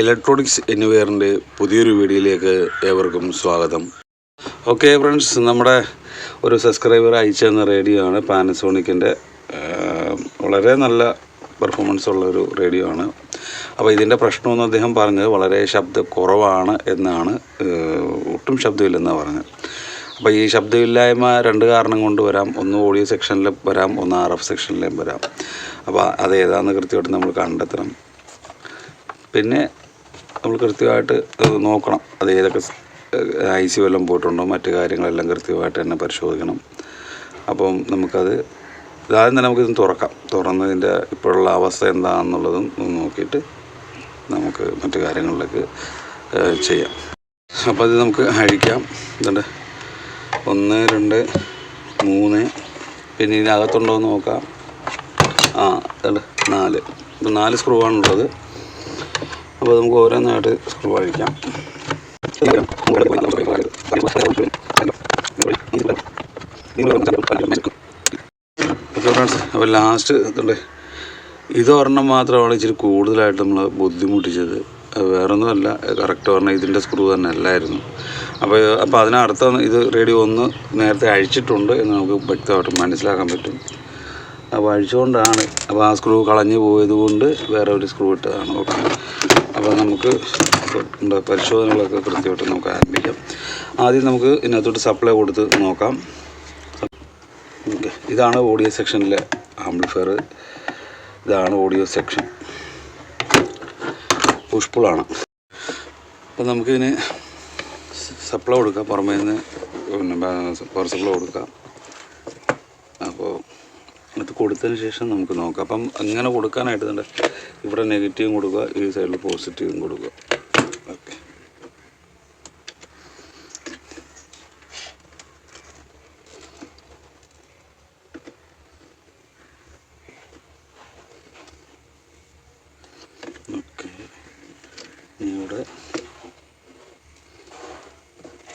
Electronics എനിവെയറിന്റെ പുതിയൊരു വീഡിയോയിലേക്ക് ഏവർക്കും സ്വാഗതം. ഓക്കെ ഫ്രണ്ട്സ് നമ്മുടെ ഒരു സബ്സ്ക്രൈബർ അയച്ചു തന്ന റേഡിയോ ആണ് പാനസോണിക്കിന്റെ വളരെ നല്ല പെർഫോമൻസ് ഉള്ള ഒരു റേഡിയോ ആണ്. അപ്പോൾ ഇതിന്റെ പ്രശ്നമെന്ന് അദ്ദേഹം പറഞ്ഞത് വളരെ ശബ്ദ കുറവാണ് എന്നാണ്. ഒട്ടും ശബ്ദമില്ലെന്നാണ് പറഞ്ഞത്. അപ്പോൾ ഈ ശബ്ദമില്ലായ്മ രണ്ട് കാരണം കൊണ്ട് വരാം. ഒന്ന് ഓഡിയോ സെക്ഷനിലും വരാം ഒന്ന് ആർ എഫ് സെക്ഷനിലും വരാം. അപ്പോൾ അത് ഏതാണെന്ന് കൃത്യമായിട്ട് നമ്മൾ കണ്ടെത്തണം. പിന്നെ നമ്മൾ കൃത്യമായിട്ട് നോക്കണം. അത് ഏതൊക്കെ ഐ സി വല്ലതും പോയിട്ടുണ്ടോ? മറ്റു കാര്യങ്ങളെല്ലാം കൃത്യമായിട്ട് തന്നെ പരിശോധിക്കണം. അപ്പം നമുക്കത് ഇതാദ്യം തന്നെ നമുക്കിത് തുറക്കാം. തുറന്നതിന്റെ ഇപ്പോഴുള്ള അവസ്ഥ എന്താണെന്നുള്ളതും നോക്കിയിട്ട് നമുക്ക് മറ്റു കാര്യങ്ങളിലേക്ക് ചെയ്യാം. അപ്പോൾ അത് നമുക്ക് അഴിക്കാം. ഇതുണ്ട്. ഒന്ന് രണ്ട് മൂന്ന്. പിന്നെ ഇതിനകത്തുണ്ടോ എന്ന് നോക്കാം. ആ ഇതുണ്ട്. നാല്. ഇപ്പം നാല് സ്ക്രൂ ആണുള്ളത്. അപ്പോൾ നമുക്ക് ഓരോന്നായിട്ട് സ്ക്രൂ അഴിക്കാം ഫ്രണ്ട്സ് അപ്പോൾ ലാസ്റ്റ് ഇതുണ്ട് ഇത് ഒരെണ്ണം മാത്രമാണ് ഇച്ചിരി കൂടുതലായിട്ട് നമ്മൾ ബുദ്ധിമുട്ടിച്ചത് വേറൊന്നുമല്ല കറക്റ്റ് പറഞ്ഞാൽ ഇതിന്റെ സ്ക്രൂ തന്നെ അല്ലായിരുന്നു അപ്പോൾ അപ്പോൾ അതിനർത്ഥം ഇത് റേഡിയോ ഒന്ന് നേരത്തെ അഴിച്ചിട്ടുണ്ട് എന്ന് നമുക്ക് വ്യക്തമായിട്ട് മനസ്സിലാക്കാൻ പറ്റും അപ്പോൾ അഴിച്ചുകൊണ്ടാണ് അപ്പോൾ ആ സ്ക്രൂ കളഞ്ഞു പോയത് കൊണ്ട് വേറെ ഒരു സ്ക്രൂ ഇട്ടതാണ് ഓക്കെ അപ്പോൾ നമുക്ക് എന്താ പരിശോധനകളൊക്കെ കൃത്യമായിട്ട് നമുക്ക് ആരംഭിക്കാം. ആദ്യം നമുക്ക് ഇതിനകത്തോട്ട് സപ്ലൈ കൊടുത്ത് നോക്കാം. ഓക്കെ ഇതാണ് ഓഡിയോ സെക്ഷനിലെ ആംപ്ലിഫയർ ഇതാണ് ഓഡിയോ സെക്ഷൻ പുഷ്പുളാണ് അപ്പോൾ നമുക്കിതിന് സപ്ലൈ കൊടുക്കാം. പുറമേ നിന്ന് പിന്നെ പവർ സപ്ലൈ കൊടുക്കാം. അപ്പോൾ ഇത് കൊടുത്തതിന് ശേഷം നമുക്ക് നോക്കാം. അപ്പം അങ്ങനെ കൊടുക്കാനായിട്ട് തന്നെ ഇവിടെ നെഗറ്റീവും കൊടുക്കുക ഈ സൈഡിൽ പോസിറ്റീവും കൊടുക്കുക. ഓക്കെ ഇവിടെ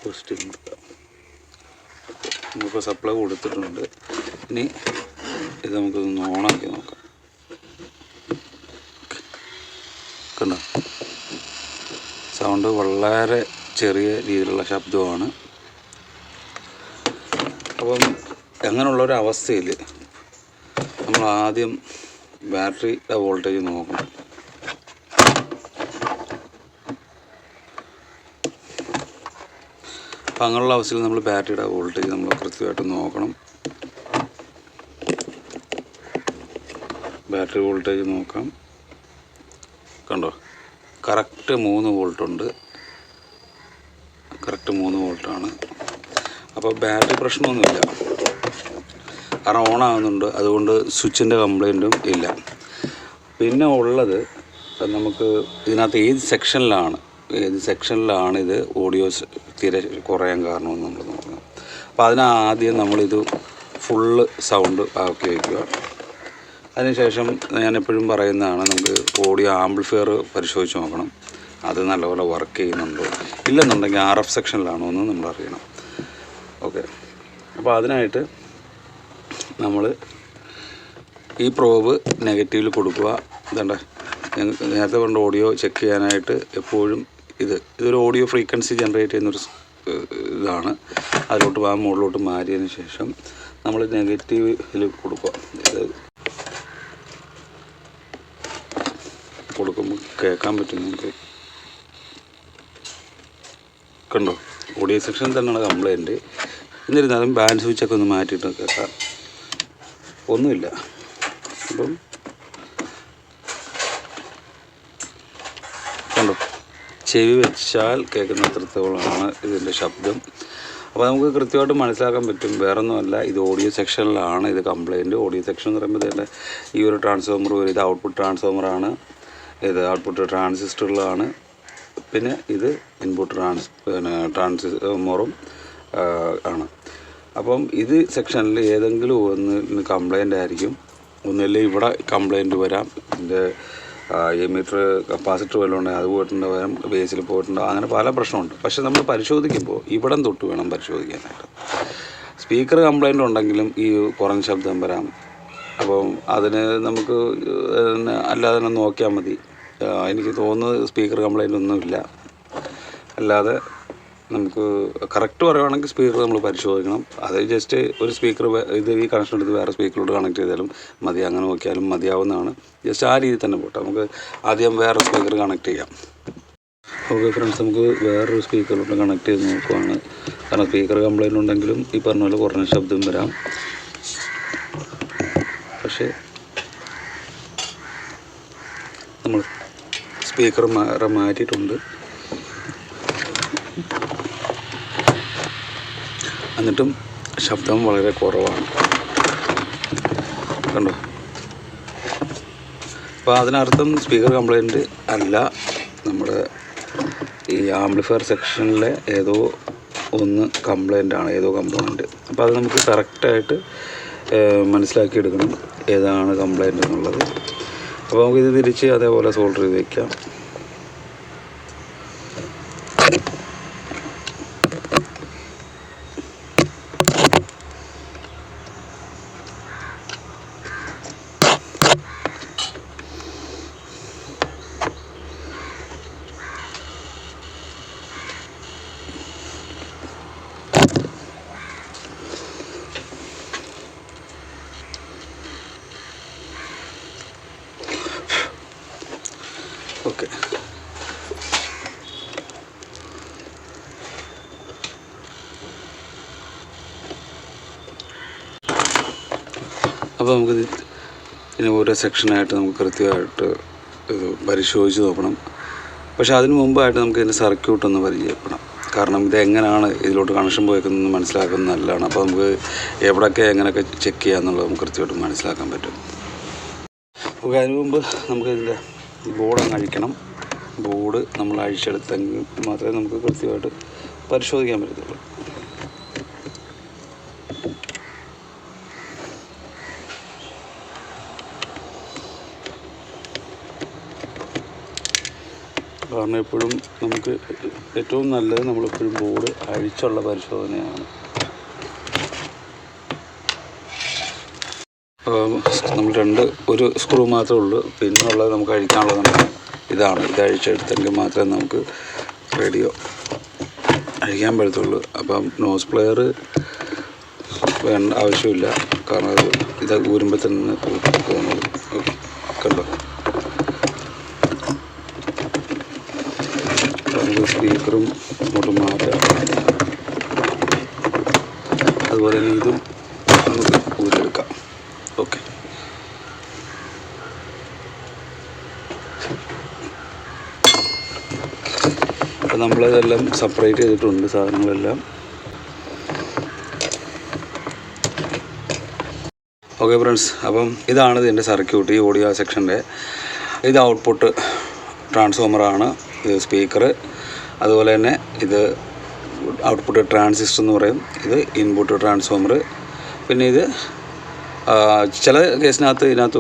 പോസിറ്റീവ് കൊടുക്കുക നമുക്ക് സപ്ലൈ കൊടുത്തിട്ടുണ്ട്. ഇനി ഇത് നമുക്കൊന്ന് ഓണാക്കി നോക്കാം. കണ്ടോ? സൗണ്ട് വളരെ ചെറിയ രീതിയിലുള്ള ശബ്ദമാണ്. അപ്പം അങ്ങനെയുള്ളൊരവസ്ഥയിൽ നമ്മൾ ആദ്യം ബാറ്ററിയുടെ വോൾട്ടേജ് നോക്കണം. അപ്പം അങ്ങനെയുള്ള അവസ്ഥയിൽ നമ്മൾ ബാറ്ററിയുടെ വോൾട്ടേജ് നമ്മൾ കൃത്യമായിട്ട് നോക്കണം. ബാറ്ററി വോൾട്ടേജ് നോക്കാം. കണ്ടോ? കറക്റ്റ് മൂന്ന് വോൾട്ടുണ്ട് കറക്റ്റ് മൂന്ന് വോൾട്ടാണ് അപ്പോൾ ബാറ്ററി പ്രശ്നമൊന്നുമില്ല. കാരണം ഓൺ ആകുന്നുണ്ട് അതുകൊണ്ട് സ്വിച്ചിന്റെ കംപ്ലൈന്റും ഇല്ല. പിന്നെ ഉള്ളത് നമുക്ക് ഇതിനകത്ത് ഏത് സെക്ഷനിലാണ് ഏത് സെക്ഷനിലാണ് ഇത് ഓഡിയോസ് തീരെ കുറയാൻ കാരണമെന്ന് നമ്മൾ നോക്കണം അപ്പോൾ അതിനാദ്യം നമ്മളിത് ഫുള്ള് സൗണ്ട് ആക്കി വയ്ക്കുക. അതിനുശേഷം ഞാൻ എപ്പോഴും പറയുന്നതാണ് നമുക്ക് ഓഡിയോ ആംപ്ലിഫയർ പരിശോധിച്ച് നോക്കണം. അത് നല്ലപോലെ വർക്ക് ചെയ്യുന്നുണ്ടോ? ഇല്ലെന്നുണ്ടെങ്കിൽ ആർ എഫ് സെക്ഷനിലാണോ എന്ന് നമ്മൾ അറിയണം ഓക്കെ. അപ്പോൾ അതിനായിട്ട് നമ്മൾ ഈ പ്രോബ് നെഗറ്റീവിൽ കൊടുക്കുക. ഇതണ്ടേ നേരത്തെ പറഞ്ഞ ഓഡിയോ ചെക്ക് ചെയ്യാനായിട്ട് എപ്പോഴും ഇത് ഇതൊരു ഓഡിയോ ഫ്രീക്വൻസി ജനറേറ്റ് ചെയ്യുന്നൊരു ഇതാണ്. അതിലോട്ട് ആ മുകളിലോട്ട് മാറിയതിന് ശേഷം നമ്മൾ നെഗറ്റീവിൽ കൊടുക്കുക. ഇത് കൊടുക്കുമ്പോൾ കേൾക്കാൻ പറ്റും നിങ്ങൾക്ക് കണ്ടോ? ഓഡിയോ സെക്ഷൻ തന്നെയാണ് കംപ്ലൈന്റ് എന്നിരുന്നാലും ബാൻഡ് സ്വിച്ചൊക്കെ ഒന്ന് മാറ്റിയിട്ട് കേൾക്കാം ഒന്നുമില്ല. അപ്പം കണ്ടോ? ചെവി വെച്ചാൽ കേൾക്കുന്ന അത്രത്തോളമാണ് ഇതിന്റെ ശബ്ദം. അപ്പോൾ നമുക്ക് കൃത്യമായിട്ട് മനസ്സിലാക്കാൻ പറ്റും. വേറെ ഒന്നുമല്ല ഇത് ഓഡിയോ സെക്ഷനിലാണ് ഇത് കംപ്ലയിന്റ് ഓഡിയോ സെക്ഷൻ എന്ന് പറയുമ്പോൾ ഇതിന്റെ ഈ ഒരു ട്രാൻസ്ഫോമർ വരും ഇത് ഔട്ട്പുട്ട് ട്രാൻസ്ഫോമറാണ് ഇത് ഔട്ട്പുട്ട് ട്രാൻസിസ്റ്ററുകളാണ് പിന്നെ ഇത് ഇൻപുട്ട് ട്രാൻസ് പിന്നെ ട്രാൻസിസ്റ്ററും ആണ്. അപ്പം ഇത് സെക്ഷനിൽ ഏതെങ്കിലും ഒന്ന് കംപ്ലൈന്റ് ആയിരിക്കും. ഒന്നില്ല ഇവിടെ കംപ്ലൈന്റ് വരാം. ഇതിന്റെ എമീറ്റർ കപ്പാസിറ്റർ വല്ലതും ഉണ്ടെങ്കിൽ അത് പോയിട്ടുണ്ട് വരാം ബേസിൽ പോയിട്ടുണ്ട്? അങ്ങനെ പല പ്രശ്നമുണ്ട്. പക്ഷേ നമ്മൾ പരിശോധിക്കുമ്പോൾ ഇവിടം തൊട്ട് വേണം പരിശോധിക്കാനായിട്ട്. സ്പീക്കർ കംപ്ലൈന്റ് ഉണ്ടെങ്കിലും ഈ കുറഞ്ഞ ശബ്ദം വരാം. അപ്പം അതിന് നമുക്ക് അല്ലാതെ തന്നെ നോക്കിയാൽ മതി. എനിക്ക് തോന്നുന്നത് സ്പീക്കർ കംപ്ലൈന്റ് ഒന്നുമില്ല. അല്ലാതെ നമുക്ക് കറക്റ്റ് പറയുവാണെങ്കിൽ സ്പീക്കർ നമ്മൾ പരിശോധിക്കണം. അത് ജസ്റ്റ് ഒരു സ്പീക്കർ ഇത് ഈ കണക്ഷൻ എടുത്ത് വേറെ സ്പീക്കറോട് കണക്ട് ചെയ്താലും മതി. അങ്ങനെ നോക്കിയാലും മതിയാവുന്നതാണ്. ജസ്റ്റ് ആ രീതിയിൽ തന്നെ പോട്ടെ. നമുക്ക് ആദ്യം വേറെ സ്പീക്കർ കണക്ട് ചെയ്യാം. ഓക്കെ ഫ്രണ്ട്സ് നമുക്ക് വേറൊരു സ്പീക്കറിലോട്ട് കണക്ട് ചെയ്ത് നോക്കുവാണ്. കാരണം സ്പീക്കർ കംപ്ലൈന്റ് ഉണ്ടെങ്കിലും ഈ പറഞ്ഞ പോലെ കുറഞ്ഞ ശബ്ദം വരാം. പക്ഷേ നമ്മൾ സ്പീക്കർ മാറി മാറ്റിയിട്ടുണ്ട്. എന്നിട്ടും ശബ്ദം വളരെ കുറവാണ്. കണ്ടോ? അപ്പോൾ അതിനർത്ഥം സ്പീക്കർ കംപ്ലൈന്റ് അല്ല. നമ്മുടെ ഈ ആംപ്ലിഫയർ സെക്ഷനിലെ ഏതോ ഒന്ന് കംപ്ലൈന്റ് ആണ് ഏതോ കമ്പോണന്റ് അപ്പോൾ അത് നമുക്ക് കറക്റ്റായിട്ട് മനസ്സിലാക്കി എടുക്കണം ഏതാണ് കംപ്ലൈന്റ് എന്നുള്ളത്. അപ്പോൾ നമുക്കിത് തിരിച്ച് അതേപോലെ സോൾഡർ ചെയ്ത് വയ്ക്കാം ഓക്കെ അപ്പോൾ നമുക്ക് ഇതിന് ഓരോ സെക്ഷനായിട്ട് നമുക്ക് കൃത്യമായിട്ട് ഇത് പരിശോധിച്ച് നോക്കണം. പക്ഷെ അതിന് മുമ്പായിട്ട് നമുക്ക് ഇതിന്റെ സർക്യൂട്ട് ഒന്ന് പരിചയപ്പെടാം. കാരണം ഇത് എങ്ങനെയാണ് ഇതിലോട്ട് കണക്ഷൻ പോയേക്കുന്നതെന്ന് മനസ്സിലാക്കുന്നത് നല്ലതാണ്. അപ്പോൾ നമുക്ക് എവിടെയൊക്കെ എങ്ങനെയൊക്കെ ചെക്ക് ചെയ്യാമെന്നുള്ളത് നമുക്ക് കൃത്യമായിട്ട് മനസ്സിലാക്കാൻ പറ്റും. നമുക്ക് അതിന് മുമ്പ് നമുക്ക് ഇതിന്റെ ബോർഡ് അങ്ങ് അഴിക്കണം. ബോർഡ് നമ്മൾ അഴിച്ചെടുത്തെങ്കിൽ മാത്രമേ നമുക്ക് കൃത്യമായിട്ട് പരിശോധിക്കാൻ പറ്റത്തുള്ളൂ. കാരണം എപ്പോഴും നമുക്ക് ഏറ്റവും നല്ലത് നമ്മളെപ്പോഴും ബോർഡ് അഴിച്ചുള്ള പരിശോധനയാണ്. നമ്മൾ രണ്ട് ഒരു സ്ക്രൂ മാത്രമേ ഉള്ളൂ. പിന്നെ ഉള്ളത് നമുക്ക് അഴിക്കാനുള്ളത് നമുക്ക് ഇതാണ്. ഇത് അഴിച്ചെടുത്തെങ്കിൽ മാത്രമേ നമുക്ക് റേഡിയോ അഴിക്കാൻ പറ്റത്തുള്ളൂ. അപ്പം നോസ് പ്ലെയർ വേണ്ട ആവശ്യമില്ല. കാരണം അത് ഇത് ഊരുമ്പോൾ തന്നെ പോകുന്നുള്ളൂ ഓക്കെ കണ്ടോ അപ്പോൾ നമുക്ക് സ്പീക്കറും ഇങ്ങോട്ട് മാറ്റാം അതുപോലെ തന്നെ ഇതും നമുക്ക് ഊരെടുക്കാം ഓക്കെ അപ്പം നമ്മളിതെല്ലാം സെപ്പറേറ്റ് ചെയ്തിട്ടുണ്ട് സാധനങ്ങളെല്ലാം. ഓക്കെ ഫ്രണ്ട്സ് അപ്പം ഇതാണ് ഇതിന്റെ സർക്യൂട്ട് ഈ ഓഡിയോ സെക്ഷന്റെ ഇത് ഔട്ട്പുട്ട് ട്രാൻസ്ഫോമറാണ് ഇത് സ്പീക്കർ അതുപോലെ തന്നെ ഇത് ഔട്ട്പുട്ട് ട്രാൻസിസ്റ്റർ എന്ന് പറയും. ഇത് ഇൻപുട്ട് ട്രാൻസ്ഫോമർ പിന്നെ ഇത് ചില കേസിനകത്ത് ഇതിനകത്ത്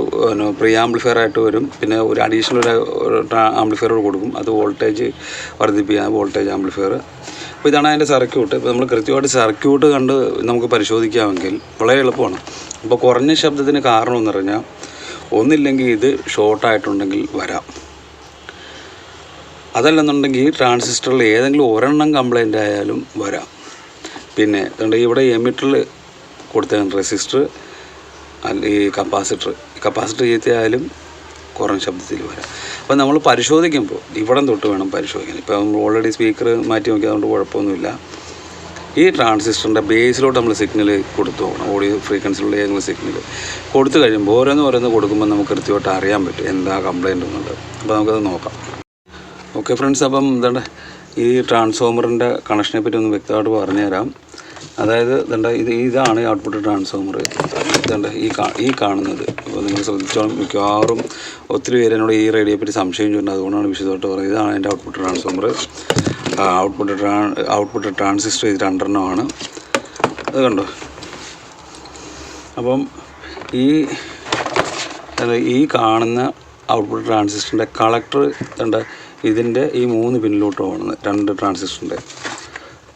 പ്രീ ആംപ്ലിഫയർ ആയിട്ട് വരും. പിന്നെ ഒരു അഡീഷണൽ ഒരു ആംപ്ലിഫയർ കൊടുക്കും. അത് വോൾട്ടേജ് വർദ്ധിപ്പിക്കാൻ വോൾട്ടേജ് ആംപ്ലിഫയർ അപ്പോൾ ഇതാണ് അതിന്റെ സർക്യൂട്ട് ഇപ്പോൾ നമ്മൾ കൃത്യമായിട്ട് സർക്യൂട്ട് കണ്ട് നമുക്ക് പരിശോധിക്കാമെങ്കിൽ വളരെ എളുപ്പമാണ്. അപ്പോൾ കുറഞ്ഞ ശബ്ദത്തിന് കാരണം എന്ന് പറഞ്ഞാൽ ഒന്നില്ലെങ്കിൽ ഇത് ഷോർട്ടായിട്ടുണ്ടെങ്കിൽ വരാം. അതല്ലെന്നുണ്ടെങ്കിൽ ട്രാൻസിസ്റ്ററിൽ ഏതെങ്കിലും ഒരെണ്ണം കംപ്ലൈന്റ് ആയാലും വരാം. പിന്നെ ഇവിടെ എമിറ്ററിൽ കൊടുത്ത റെസിസ്റ്റർ ഈ കപ്പാസിറ്റർ കപ്പാസിറ്റർ ചീത്തയായാലും കുറഞ്ഞ ശബ്ദത്തിൽ വരാം. അപ്പോൾ നമ്മൾ പരിശോധിക്കുമ്പോൾ ഇവിടം തൊട്ട് വേണം പരിശോധിക്കാൻ. ഇപ്പോൾ നമ്മൾ ഓൾറെഡി സ്പീക്കർ മാറ്റി നോക്കിയത് കൊണ്ട് കുഴപ്പമൊന്നുമില്ല. ഈ ട്രാൻസിസ്റ്ററിന്റെ ബേസിലോട്ട് നമ്മൾ സിഗ്നൽ കൊടുത്തു പോകണം. ഓഡിയോ ഫ്രീക്വൻസിലുള്ള ഏതെങ്കിലും സിഗ്നൽ കൊടുത്തു കഴിയുമ്പോൾ ഓരോന്ന് ഓരോന്ന് കൊടുക്കുമ്പോൾ നമുക്ക് കൃത്യമായിട്ട് അറിയാൻ പറ്റും എന്താ കംപ്ലയിന്റ് എന്നുള്ളത്. അപ്പോൾ നമുക്കത് നോക്കാം. ഓക്കെ ഫ്രണ്ട്സ് അപ്പം എന്താണ് ഈ ട്രാൻസ്ഫോമറിന്റെ കണക്ഷനെ പറ്റി ഒന്ന് വ്യക്തമായിട്ട് പറഞ്ഞുതരാം. അതായത് ഇതണ്ട ഇത് ഇതാണ് ഔട്ട്പുട്ട് ട്രാൻസ്ഫോമർ. ഇതണ്ട ഈ ഈ കാണുന്നത്. അപ്പോൾ നിങ്ങൾ ശ്രദ്ധിച്ചോളം മിക്കവാറും ഒത്തിരി പേര് എന്നോട് ഈ റേഡിയോയെ പറ്റി സംശയം ചോദിക്കുന്നത് അതുകൊണ്ടാണ് വിശദമായിട്ട് പറയുന്നത്. ഇതാണ് എന്റെ ഔട്ട്പുട്ട് ട്രാൻസ്ഫോമർ. ഔട്ട്പുട്ട് ട്രാ ഔട്ട്പുട്ട് ട്രാൻസിസ്റ്റർ ഇത് രണ്ടെണ്ണമാണ് അത് കണ്ടോ? അപ്പം ഈ ഈ കാണുന്ന ഔട്ട്പുട്ട് ട്രാൻസിസ്റ്ററിന്റെ കളക്ടർ കണ്ട ഇതിന്റെ ഈ മൂന്ന് പിന്നിലോട്ട് പോകുന്നത് രണ്ട് ട്രാൻസിസ്റ്ററിന്റെ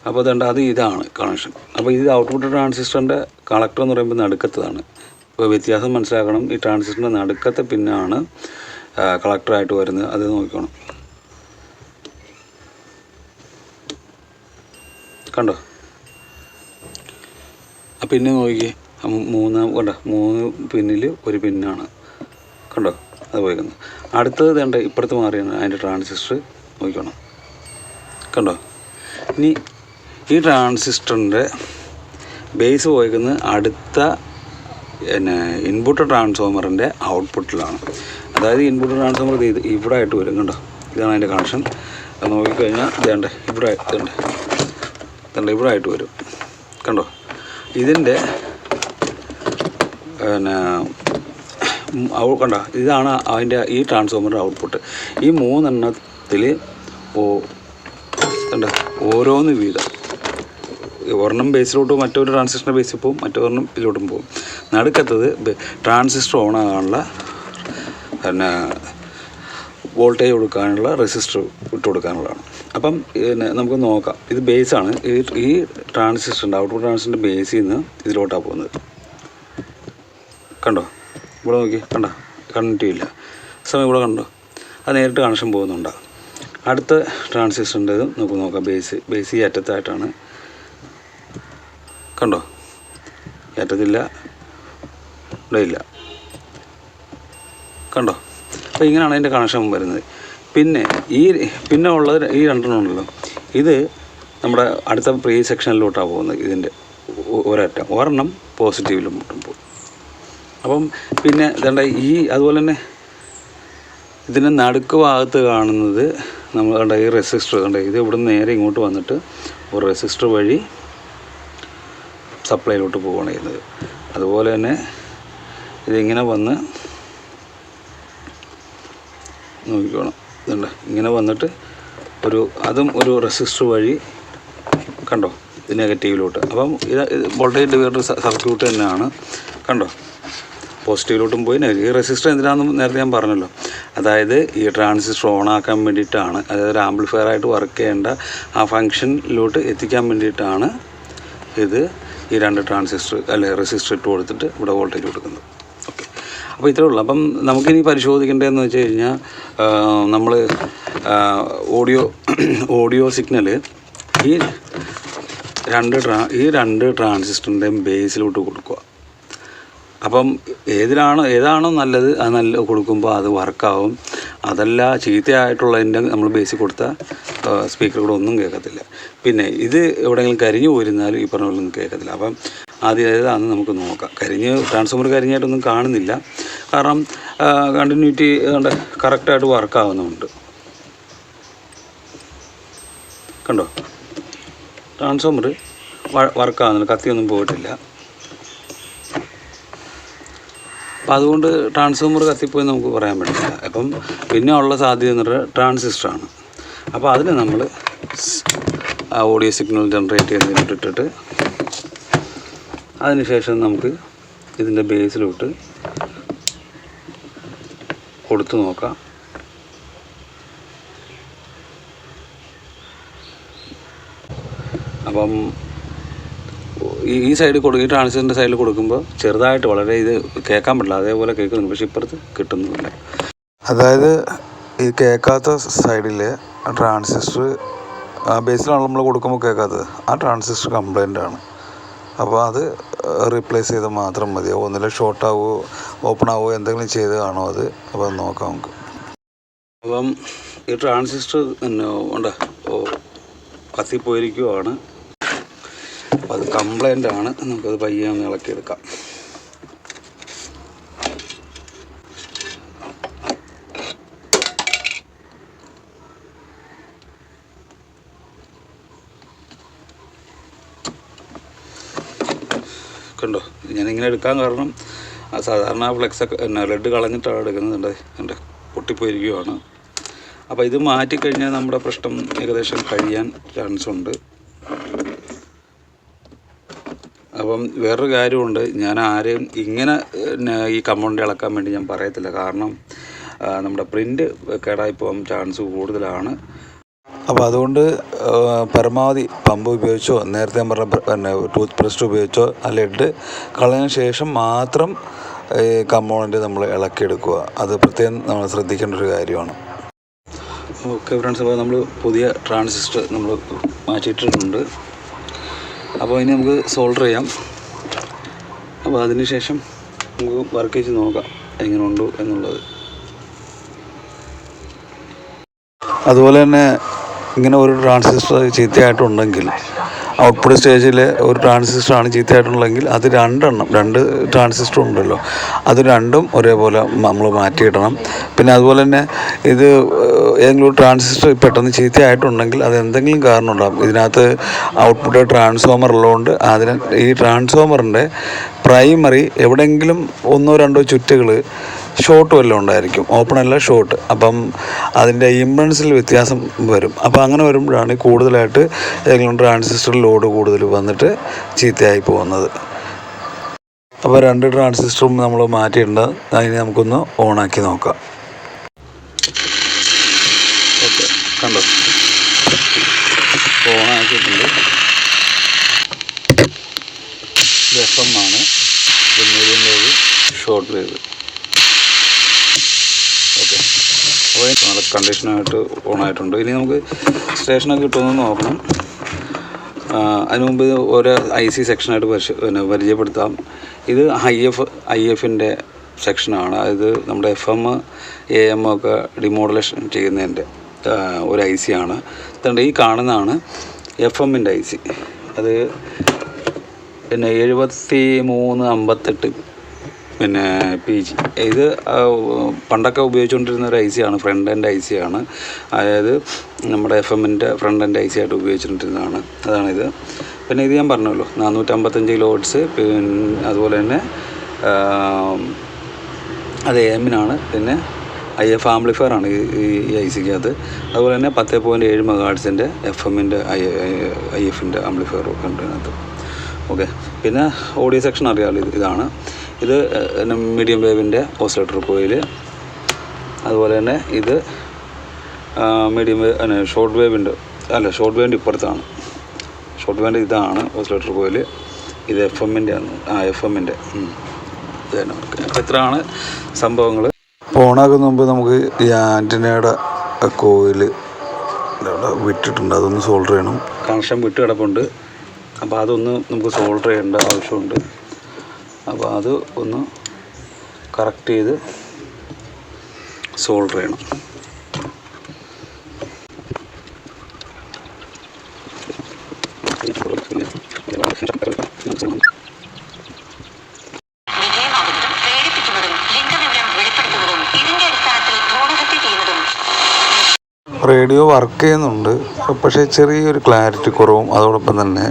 അപ്പോൾ അതുകൊണ്ട് അത് ഇതാണ് കണക്ഷൻ അപ്പോൾ ഇത് ഔട്ട്പുട്ട് ട്രാൻസിസ്റ്ററിന്റെ കളക്ടർ എന്ന് പറയുമ്പോൾ നടുക്കത്തതാണ് ഇപ്പോൾ വ്യത്യാസം മനസ്സിലാക്കണം ഈ ട്രാൻസിസ്റ്ററിന്റെ നടുക്കത്തെ പിന്നാണ് കളക്ടറായിട്ട് വരുന്നത്. അത് നോക്കിക്കോണം. കണ്ടോ? ആ പിന്നെ നോക്കി മൂന്നാം കണ്ടോ? മൂന്ന് പിന്നിൽ ഒരു പിന്നാണ്. കണ്ടോ? അത് പോയിക്കുന്നത് അടുത്തത് വേണ്ട ഇപ്പുറത്ത് മാറിയാണ് അതിന്റെ ട്രാൻസിസ്റ്റർ നോക്കണം കണ്ടോ? ഇനി ഈ ട്രാൻസിസ്റ്ററിന്റെ ബേസ് പോയിക്കുന്നത് അടുത്ത പിന്നെ ഇൻപുട്ട് ട്രാൻസ്ഫോമറിന്റെ ഔട്ട്പുട്ടിലാണ് അതായത് ഇൻപുട്ട് ട്രാൻസ്ഫോമർ ഇത് ഇവിടെ ആയിട്ട് വരും കണ്ടോ? ഇതാണ് അതിന്റെ കണക്ഷൻ അത് നോക്കിക്കഴിഞ്ഞാൽ ഇതേണ്ട ഇവിടെ ഇതുണ്ട്. ഇതുണ്ട് ഇവിടെ ആയിട്ട് വരും. കണ്ടോ? ഇതിന്റെ പിന്നെ കണ്ടോ ഇതാണ് അതിന്റെ ഈ ട്രാൻസ്ഫോമറിന്റെ ഔട്ട്പുട്ട് ഈ മൂന്നെണ്ണത്തിൽ ഓ കണ്ടോ ഓരോന്ന് വീതം. ഒരെണ്ണം ബേസിലോട്ട് മറ്റൊരു ട്രാൻസിസ്റ്റർ ബേസിൽ പോകും മറ്റൊരെണ്ണം ഇതിലോട്ടും പോകും നടുക്കത്തത് ട്രാൻസിസ്റ്റർ ഓൺ ആകാനുള്ള പിന്നെ വോൾട്ടേജ് കൊടുക്കാനുള്ള റെസിസ്റ്റർ ഇട്ട് കൊടുക്കാനുള്ളതാണ്. അപ്പം പിന്നെ നമുക്ക് നോക്കാം. ഇത് ബേസാണ് ഈ ഈ ട്രാൻസിസ്റ്ററിന്റെ ഔട്ട്പുട്ട് ട്രാൻസിസ്റ്ററിന്റെ ബേസിൽ നിന്ന് ഇതിലോട്ടാണ് പോകുന്നത്. കണ്ടോ? ഇവിടെ നോക്കി കണ്ട? കണ്ടിട്ടില്ല. സമയം ഇവിടെ കണ്ടോ? അത് നേരിട്ട് കണക്ഷൻ പോകുന്നുണ്ട്? അടുത്ത ട്രാൻസിസ്റ്ററിന്റെ നമുക്ക് നോക്കാം. ബേസ് ബേസ് ഈ അറ്റത്തായിട്ടാണ്. കണ്ടോ? അറ്റത്തില്ല. ഇവിടെ ഇല്ല. കണ്ടോ? അപ്പോൾ ഇങ്ങനെയാണ് അതിന്റെ കണക്ഷൻ വരുന്നത്. പിന്നെ ഈ പിന്നെ ഉള്ളത് ഈ രണ്ടെണ്ണം ഉണ്ടല്ലോ. ഇത് നമ്മുടെ അടുത്ത പ്രീ സെക്ഷനിലോട്ടാണ് പോകുന്നത് ഇതിന്റെ ഒരറ്റം. ഒരെണ്ണം പോസിറ്റീവിലും പോകും. അപ്പം പിന്നെ ഇതേണ്ട ഈ അതുപോലെ തന്നെ ഇതിന്റെ നടുക്ക് ഭാഗത്ത് കാണുന്നത് നമ്മൾ കണ്ട ഈ റെസിസ്റ്റർ കണ്ട ഇത് ഇവിടുന്ന് നേരെ ഇങ്ങോട്ട് വന്നിട്ട് ഒരു റെസിസ്റ്റർ വഴി സപ്ലൈയിലോട്ട് പോവുകയാണ് ചെയ്യുന്നത്. അതുപോലെ തന്നെ ഇതിങ്ങനെ വന്ന് നോക്കിക്കോണം. ഇതുണ്ട്. ഇങ്ങനെ വന്നിട്ട് ഒരു അതും ഒരു റെസിസ്റ്റർ വഴി കണ്ടോ? നെഗറ്റീവിലോട്ട്. അപ്പം ഇത് വോൾട്ടേജ് ഡിവൈഡർ സർക്യൂട്ട് തന്നെയാണ്. കണ്ടോ? പോസിറ്റീവിലോട്ടും പോയി ഈ റെസിസ്റ്റർ എന്തിനാണെന്ന് നേരത്തെ ഞാൻ പറഞ്ഞല്ലോ. അതായത് ഈ ട്രാൻസിസ്റ്റർ ഓൺ ആക്കാൻ വേണ്ടിയിട്ടാണ് അതായത് ഒരു ആംപ്ലിഫയർ ആയിട്ട് വർക്ക് ചെയ്യേണ്ട ആ ഫങ്ഷനിലോട്ട് എത്തിക്കാൻ വേണ്ടിയിട്ടാണ് ഇത് ഈ രണ്ട് ട്രാൻസിസ്റ്റർ അല്ലെ റെസിസ്റ്റർ ഇട്ട് കൊടുത്തിട്ട് ഇവിടെ വോൾട്ടേജ് കൊടുക്കുന്നത്. ഓക്കെ അപ്പോൾ ഇത്രേ ഉള്ളൂ. അപ്പം നമുക്കിനി പരിശോധിക്കേണ്ടതെന്ന് വെച്ച് കഴിഞ്ഞാൽ നമ്മൾ ഓഡിയോ ഓഡിയോ സിഗ്നൽ ഈ രണ്ട് ട്രാ ഈ രണ്ട് ട്രാൻസിസ്റ്ററിന്റെയും ബേസിലോട്ട് കൊടുക്കുക. അപ്പം ഏതിലാണോ ഏതാണോ നല്ലത് അത് നല്ല കൊടുക്കുമ്പോൾ അത് വർക്കാവും. അതല്ല ചീത്തയായിട്ടുള്ളതിന്റെ നമ്മൾ ബേസിൽ കൊടുത്ത സ്പീക്കർ കൂടെ ഒന്നും കേൾക്കത്തില്ല. പിന്നെ ഇത് എവിടെയെങ്കിലും കരിഞ്ഞു പോയിരുന്നാലും ഈ പറഞ്ഞ പോലെ ഒന്നും കേൾക്കത്തില്ല. അപ്പം ആദ്യം ഏതാണെന്ന് നമുക്ക് നോക്കാം. കരിഞ്ഞ് ട്രാൻസ്ഫോമർ കരിഞ്ഞായിട്ടൊന്നും കാണുന്നില്ല. കാരണം കണ്ടിന്യൂറ്റി കറക്റ്റായിട്ട് വർക്കാവുന്നുണ്ട് കണ്ടോ? ട്രാൻസ്ഫോമർ വർക്കാവുന്നുണ്ട് കത്തിയൊന്നും പോയിട്ടില്ല. അപ്പം അതുകൊണ്ട് ട്രാൻസ്ഫോമർ കത്തിപ്പോയി നമുക്ക് പറയാൻ പറ്റില്ല. അപ്പം പിന്നെ ഉള്ള സാധ്യത എന്ന് പറഞ്ഞാൽ ട്രാൻസിസ്റ്ററാണ് അപ്പോൾ അതിന് നമ്മൾ ഓഡിയോ സിഗ്നൽ ജനറേറ്റ് ചെയ്ത് ഇട്ടിട്ട് അതിനുശേഷം നമുക്ക് ഇതിന്റെ ബേസിലോട്ട് കൊടുത്തു നോക്കാം. അപ്പം ഈ സൈഡിൽ കൊടുക്കും ഈ ട്രാൻസിസ്റ്ററിന്റെ സൈഡിൽ കൊടുക്കുമ്പോൾ ചെറുതായിട്ട് വളരെ ഇത് കേൾക്കാൻ പറ്റില്ല. അതേപോലെ കേൾക്കുന്നുണ്ട്. പക്ഷേ ഇപ്പുറത്ത് കിട്ടുന്നുമില്ല അതായത് ഈ കേൾക്കാത്ത സൈഡിൽ ട്രാൻസിസ്റ്റർ ആ ബേസിലാണ് നമ്മൾ കൊടുക്കുമ്പോൾ കേൾക്കാത്തത്. ആ ട്രാൻസിസ്റ്റർ കംപ്ലൈന്റ് ആണ്. അപ്പോൾ അത് റീപ്ലേസ് ചെയ്ത് മാത്രം മതിയാവും ഒന്നിലെ ഷോർട്ട് ആവുമോ ഓപ്പൺ ആവുമോ എന്തെങ്കിലും ചെയ്ത് കാണുമോ അത്. അപ്പോൾ അത് നോക്കാം നമുക്ക്. അപ്പം ഈ ട്രാൻസിസ്റ്റർ പിന്നെ ഉണ്ട്? കത്തിപ്പോയിരിക്കുവാണ് അപ്പോൾ അത് കംപ്ലൈന്റ് ആണ്. നമുക്കത് പയ്യെ ഒന്ന് ഇളക്കിയെടുക്കാം. കണ്ടോ? ഞാനിങ്ങനെ എടുക്കാൻ കാരണം സാധാരണ ഫ്ലെക്സ് ഒക്കെ പിന്നെ ലെഡ് കളഞ്ഞിട്ടാണ് എടുക്കുന്നത്. എന്റെ പൊട്ടിപ്പോയിരിക്കുവാണ്. അപ്പോൾ ഇത് മാറ്റിക്കഴിഞ്ഞാൽ നമ്മുടെ പ്രശ്നം ഏകദേശം കഴിയാൻ ചാൻസ് ഉണ്ട്. അപ്പം വേറൊരു കാര്യമുണ്ട്. ഞാൻ ആരെയും ഇങ്ങനെ ഈ കമ്പൗണ്ട് ഇളക്കാൻ വേണ്ടി ഞാൻ പറയത്തില്ല. കാരണം നമ്മുടെ പ്രിന്റ് കേടായി പോകാൻ ചാൻസ് കൂടുതലാണ്. അപ്പോൾ അതുകൊണ്ട് പരമാവധി പമ്പ് ഉപയോഗിച്ചോ നേരത്തെ ഞാൻ പറഞ്ഞ പിന്നെ ടൂത്ത് ബ്രഷ് ഉപയോഗിച്ചോ ലെഡ് കളഞ്ഞതിന് ശേഷം മാത്രം ഈ കമ്പോണന്റ് നമ്മൾ ഇളക്കിയെടുക്കുക. അത് പ്രത്യേകം നമ്മൾ ശ്രദ്ധിക്കേണ്ട ഒരു കാര്യമാണ്. ഓക്കെ ഫ്രണ്ട്സ് അപ്പോൾ നമ്മൾ പുതിയ ട്രാൻസിസ്റ്റർ നമ്മൾ മാറ്റിയിട്ടിട്ടുണ്ട്. അപ്പോൾ ഇനി നമുക്ക് സോൾഡർ ചെയ്യാം. അപ്പോൾ അതിന് ശേഷം നമുക്ക് വർക്ക് ചെയ്ത് നോക്കാം എങ്ങനെ ഉണ്ടോ എന്നുള്ളത്. അതുപോലെ തന്നെ ഇങ്ങനെ ഒരു ട്രാൻസിസ്റ്റർ ചീത്തയായിട്ടുണ്ടെങ്കിൽ ഔട്ട്പുട്ട് സ്റ്റേജിൽ ഒരു ട്രാൻസിസ്റ്ററാണ് ചീത്തയായിട്ടുള്ളതെങ്കിൽ അത് രണ്ടെണ്ണം രണ്ട് ട്രാൻസിസ്റ്റർ ഉണ്ടല്ലോ. അത് രണ്ടും ഒരേപോലെ നമ്മൾ മാറ്റിയിടണം. പിന്നെ അതുപോലെ തന്നെ ഇത് ഏതെങ്കിലും ട്രാൻസിസ്റ്റർ പെട്ടെന്ന് ചീത്തയായിട്ടുണ്ടെങ്കിൽ അത് എന്തെങ്കിലും കാരണം ഉണ്ടാകും ഇതിനകത്ത് ഔട്ട്പുട്ട് ട്രാൻസ്ഫോമർ ഉള്ളതുകൊണ്ട് അതിന് ഈ ട്രാൻസ്ഫോമറിന്റെ പ്രൈമറി എവിടെയെങ്കിലും ഒന്നോ രണ്ടോ ചുറ്റുകൾ ഷോർട്ട് വല്ലതും ഉണ്ടായിരിക്കും. ഓപ്പൺ അല്ല ഷോർട്ട് അപ്പം അതിന്റെ ഇമ്പൾസിൽ വ്യത്യാസം വരും. അപ്പോൾ അങ്ങനെ വരുമ്പോഴാണ് കൂടുതലായിട്ട് ഏതെങ്കിലും ട്രാൻസിസ്റ്റർ ലോഡ് കൂടുതൽ വന്നിട്ട് ചീത്തയായി പോകുന്നത്. അപ്പോൾ രണ്ട് ട്രാൻസിസ്റ്ററും നമ്മൾ മാറ്റിയിട്ടുണ്ട്. അതിനെ നമുക്കൊന്ന് ഓണാക്കി നോക്കാം. ഓക്കെ കണ്ടോ? ഇത് എഫ് ആണ്. ഷോർട്ട് വേവ് ഓക്കെ അപ്പോൾ നല്ല കണ്ടീഷനായിട്ട് ഓൺ ആയിട്ടുണ്ട് ഇനി നമുക്ക് സ്റ്റേഷനൊക്കെ കിട്ടുമെന്ന് നോക്കണം. അതിനു മുമ്പ് ഓരോ ഐ സി സെക്ഷനായിട്ട് പരിശ പിന്നെ പരിചയപ്പെടുത്താം. ഇത് ഐ എഫ് ഐ എഫിന്റെ സെക്ഷനാണ്. അതായത് നമ്മുടെ എഫ് എം എ എം ഒക്കെ ഡിമോഡുലേഷൻ ചെയ്യുന്നതിന്റെ ഒരു ഐ സി ആണ്. അതുകൊണ്ട് ഈ കാണുന്നതാണ് എഫ് എമ്മിന്റെ ഐ സി. അത് പിന്നെ എഴുപത്തി മൂന്ന് അമ്പത്തെട്ട് പിന്നെ പി ജി. ഇത് പണ്ടൊക്കെ ഉപയോഗിച്ചുകൊണ്ടിരുന്ന ഒരു ഐ സി ആണ് ഫ്രണ്ട് എൻഡ് ഐ സി ആണ്. അതായത് നമ്മുടെ എഫ് എമ്മിന്റെ ഫ്രണ്ട് എൻഡ് ഐ സി ആയിട്ട് ഉപയോഗിച്ചുകൊണ്ടിരുന്നതാണ് അതാണിത് പിന്നെ ഇത് ഞാൻ പറഞ്ഞല്ലോ നാനൂറ്റമ്പത്തഞ്ച് ലോഡ്സ് പിന്നെ അതുപോലെ തന്നെ അത് എ എമ്മിനാണ് പിന്നെ ഐ എഫ് ആംപ്ലിഫയർ ആണ് ഈ ഐ സിക്കകത്ത് അതുപോലെ തന്നെ പത്ത് പോയിന്റ് ഏഴ് മെഗാഡ്സിന്റെ എഫ് എമ്മിന്റെ ഐ ഐ എഫിന്റെ ആംപ്ലിഫയർ ഉണ്ട് ഇതിനകത്ത്. ഓക്കെ പിന്നെ ഓഡിയോ സെക്ഷൻ അറിയാമല്ലോ ഇത് ഇതാണ്. ഇത് മീഡിയം വേവിന്റെ ഓസിലേറ്റർ കോയിൽ അതുപോലെ തന്നെ ഇത് മീഡിയം വേവ് ഷോർട്ട് വേവിന്റെ അല്ല ഷോർട്ട് വേവിന്റെ ഇപ്പുറത്താണ്. ഷോർട്ട് വേവിന്റെ ഇതാണ് ഓസിലേറ്റർ കോയിൽ ഇത് എഫ് എമ്മിന്റെ ആണ്. ആ എഫ് എമ്മിന്റെ എത്രയാണ് സംഭവങ്ങൾ ഓണാക്കുന്ന മുമ്പ് നമുക്ക് ഈ ആന്റിനയുടെ കോയിൽ വിട്ടിട്ടുണ്ട്. അതൊന്ന് സോൾഡർ ചെയ്യണം. കണക്ഷൻ വിട്ട് കിടപ്പുണ്ട്. അപ്പോൾ അതൊന്ന് നമുക്ക് സോൾഡർ ചെയ്യേണ്ട ആവശ്യമുണ്ട്. അപ്പോൾ അത് ഒന്ന് കറക്റ്റ് ചെയ്ത് സോൾഡർ ചെയ്യണം. റേഡിയോ വർക്ക് ചെയ്യുന്നുണ്ട്. പക്ഷേ ചെറിയൊരു ക്ലാരിറ്റി കുറവും. അതോടൊപ്പം തന്നെ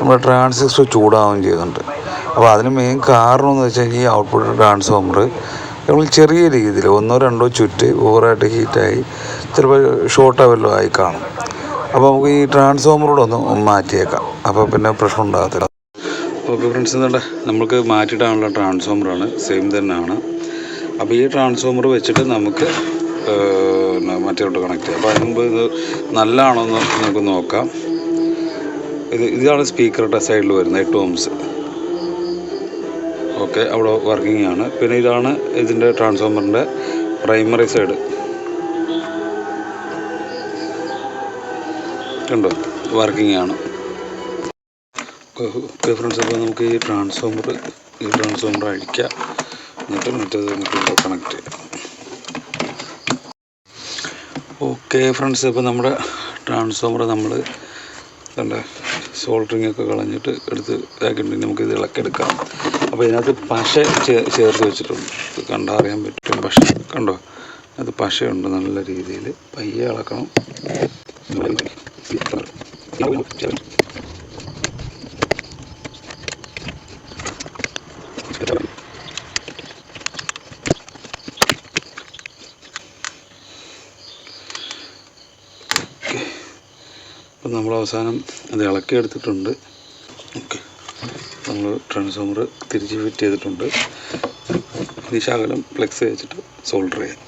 നമ്മുടെ ട്രാൻസിസ്റ്റർ ചൂടാവുകയും ചെയ്യുന്നുണ്ട്. അപ്പോൾ അതിന് മെയിൻ കാരണം എന്ന് വെച്ചാൽ ഈ ഔട്ട്പുട്ട് ട്രാൻസ്ഫോമർ നമ്മൾ ചെറിയ രീതിയിൽ ഒന്നോ രണ്ടോ ചുറ്റ് ഓവറായിട്ട് ഹീറ്റായി ചിലപ്പോൾ ഷോർട്ട് ആയി കാണും. അപ്പോൾ നമുക്ക് ഈ ട്രാൻസ്ഫോമറോട് ഒന്ന് മാറ്റിയേക്കാം. അപ്പോൾ പിന്നെ പ്രശ്നം ഉണ്ടാകത്തില്ല. ഓക്കെ ഫ്രണ്ട്സ് എന്താ നമുക്ക് മാറ്റിയിടാനുള്ള ട്രാൻസ്ഫോമറാണ് സെയിം തന്നെയാണ്. അപ്പോൾ ഈ ട്രാൻസ്ഫോമർ വെച്ചിട്ട് നമുക്ക് മറ്റേട്ട് കണക്ട് ചെയ്യാം. അപ്പോൾ അതിന് മുമ്പ് ഇത് നല്ലതാണോ എന്ന് നമുക്ക് നോക്കാം. ഇത് ഇതാണ് സ്പീക്കറുടെ സൈഡിൽ വരുന്നത് എട്ട് ഓംസ് ഓക്കെ അവിടെ വർക്കിംഗ് ആണ്. പിന്നെ ഇതാണ് ഇതിന്റെ ട്രാൻസ്ഫോമറിന്റെ പ്രൈമറി സൈഡ് കണ്ടോ? വർക്കിംഗ് ആണ്. ഓക്കെ ഫ്രണ്ട്സ് അപ്പോൾ നമുക്ക് ഈ ട്രാൻസ്ഫോമർ ഈ ട്രാൻസ്ഫോമർ അഴിക്കാം. എന്നിട്ട് മറ്റേത് നമുക്ക് കണക്ട് ചെയ്യാം. ഓക്കെ ഫ്രണ്ട്സ് ഇപ്പോൾ നമ്മുടെ ട്രാൻസ്ഫോമർ നമ്മൾ കണ്ട? സോൾഡറിങ് ഒക്കെ കളഞ്ഞിട്ട് എടുത്ത് ഇതാക്കിയിട്ടുണ്ടെങ്കിൽ നമുക്ക് ഇത് ഇളക്കിയെടുക്കാം അപ്പോൾ ഇതിനകത്ത് പശ ചേർത്ത് വെച്ചിട്ടുണ്ട്. അറിയാൻ പറ്റും പശ. കണ്ടോ? അത് പശയുണ്ട് നല്ല രീതിയിൽ പയ്യെ ഇളക്കണം അപ്പം അവസാനം അത് ഇളക്കി എടുത്തിട്ടുണ്ട്. ഓക്കെ. നമ്മൾ ട്രാൻസ്ഫോമർ തിരിച്ച് ഫിറ്റ് ചെയ്തിട്ടുണ്ട്. ശകലം ഫ്ലെക്സ് വെച്ചിട്ട് സോൾഡർ ചെയ്യാം.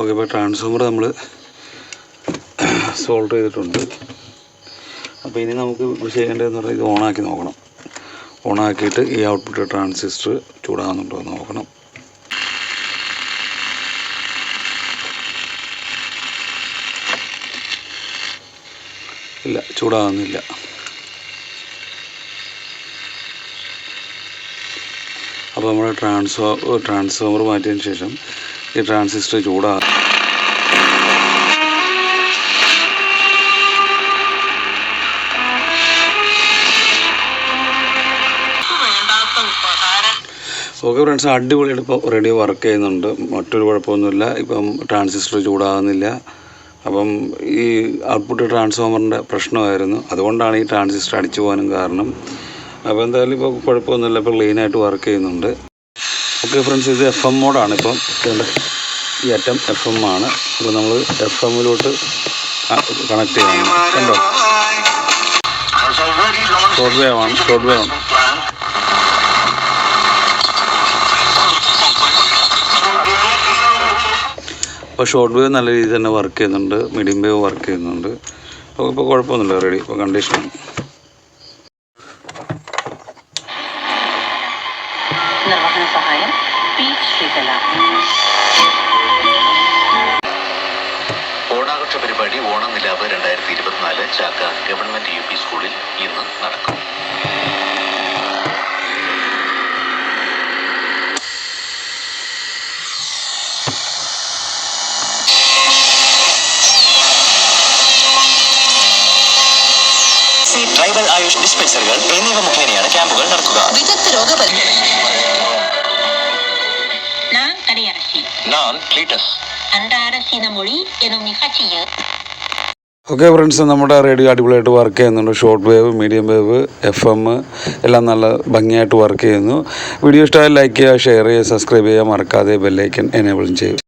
ഓക്കെ ഇപ്പോൾ ട്രാൻസ്ഫോമർ നമ്മൾ സോൾഡർ ചെയ്തിട്ടുണ്ട്. അപ്പോൾ ഇനി നമുക്ക് ചെയ്യേണ്ടതെന്ന് പറഞ്ഞാൽ ഇത് ഓണാക്കി നോക്കണം. ഓണാക്കിയിട്ട് ഈ ഔട്ട്പുട്ട് ട്രാൻസിസ്റ്റർ ചൂടാകുന്നുണ്ടോ എന്ന് നോക്കണം. ഇല്ല ചൂടാകുന്നില്ല. അപ്പോൾ നമ്മൾ ട്രാൻസ്ഫോ ട്രാൻസ്ഫോമർ മാറ്റിയതിന് ശേഷം ഈ ട്രാൻസിസ്റ്റർ ചൂടാ ഓക്കെ ഫ്രണ്ട്സ് അടിപൊളിയായിട്ട് ഇപ്പോൾ റെഡി വർക്ക് ചെയ്യുന്നുണ്ട്. മറ്റൊരു കുഴപ്പമൊന്നുമില്ല. ഇപ്പം ട്രാൻസിസ്റ്റർ ചൂടാകുന്നില്ല. അപ്പം ഈ ഔട്ട്പുട്ട് ട്രാൻസ്ഫോമറിന്റെ പ്രശ്നമായിരുന്നു. അതുകൊണ്ടാണ് ഈ ട്രാൻസിസ്റ്റർ അടിച്ചു പോകാനും കാരണം. അപ്പോൾ എന്തായാലും ഇപ്പോൾ കുഴപ്പമൊന്നുമില്ല. ഇപ്പോൾ ക്ലീനായിട്ട് വർക്ക് ചെയ്യുന്നുണ്ട്. ഓക്കെ ഫ്രണ്ട്സ് ഇത് എഫ് എം മോഡാണ് ഇപ്പം. ഈ അറ്റം എഫ് എം ആണ്. അപ്പോൾ നമ്മൾ എഫ് എമ്മിലോട്ട് കണക്ട് ചെയ്യണം. കണ്ടോ? ഷോർട്ട് വേവ് ആണ്. ഷോർട്ട് വേവ് ആണ്. അപ്പോൾ ഷോർട്ട് വേവ് നല്ല രീതിയിൽ തന്നെ വർക്ക് ചെയ്യുന്നുണ്ട് മീഡിയം വേവ് വർക്ക് ചെയ്യുന്നുണ്ട്. അപ്പോൾ ഇപ്പോൾ കുഴപ്പമൊന്നുമില്ല റെഡി ഇപ്പോൾ കണ്ടീഷൻ നിർവഹണ സഹായം പി ശ്രീകല. ഓണാഘോഷ പരിപാടി ഓണം നിലാവ് രണ്ടായിരത്തി ഇരുപത്തിനാല് ചാക്ക ഗവൺമെന്റ് യു പി സ്കൂളിൽ ഇന്ന് നടക്കും. ഹെർബൽ ആയുഷ് ഡിസ്പെൻസറികൾ എന്നിവ മുഖേനയാണ് ക്യാമ്പുകൾ നടത്തുക വിദഗ്ധ രോഗപരി ഓക്കെ ഫ്രണ്ട്സ് നമ്മുടെ റേഡിയോ അടിപൊളിയായിട്ട് വർക്ക് ചെയ്യുന്നുണ്ട്. Short wave medium wave F M എല്ലാം നല്ല ഭംഗിയായിട്ട് വർക്ക് ചെയ്യുന്നു. വീഡിയോ ഇഷ്ടമായാലും ലൈക്ക് ചെയ്യുക ഷെയർ ചെയ്യുക സബ്സ്ക്രൈബ് ചെയ്യുക. മറക്കാതെ ബെല്ലൈക്കൻ എനേബിളും ചെയ്യും.